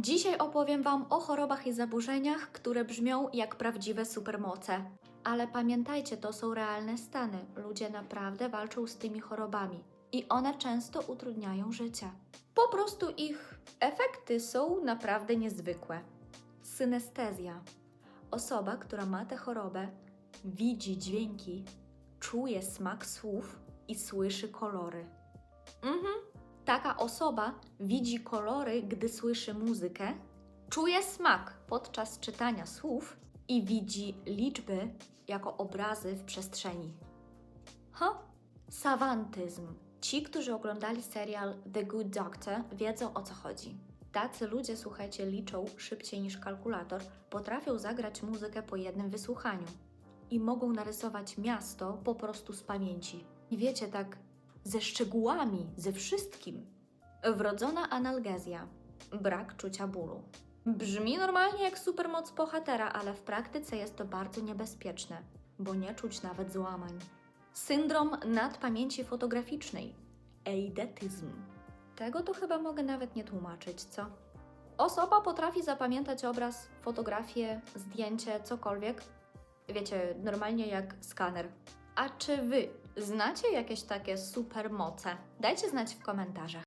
Dzisiaj opowiem Wam o chorobach i zaburzeniach, które brzmią jak prawdziwe supermoce. Ale pamiętajcie, to są realne stany. Ludzie naprawdę walczą z tymi chorobami i one często utrudniają życie. Po prostu ich efekty są naprawdę niezwykłe. Synestezja. Osoba, która ma tę chorobę, widzi dźwięki, czuje smak słów i słyszy kolory. Mhm. Taka osoba widzi kolory, gdy słyszy muzykę, czuje smak podczas czytania słów i widzi liczby jako obrazy w przestrzeni. Ha? Savantyzm. Ci, którzy oglądali serial The Good Doctor, wiedzą o co chodzi. Tacy ludzie, słuchajcie, liczą szybciej niż kalkulator, potrafią zagrać muzykę po jednym wysłuchaniu i mogą narysować miasto po prostu z pamięci. I wiecie, tak ze szczegółami, ze wszystkim. Wrodzona analgezja, brak czucia bólu. Brzmi normalnie jak supermoc bohatera, ale w praktyce jest to bardzo niebezpieczne, bo nie czuć nawet złamań. Syndrom nadpamięci fotograficznej, eidetyzm. Tego to chyba mogę nawet nie tłumaczyć, co? Osoba potrafi zapamiętać obraz, fotografię, zdjęcie, cokolwiek. Wiecie, normalnie jak skaner. A czy wy znacie jakieś takie supermoce? Dajcie znać w komentarzach.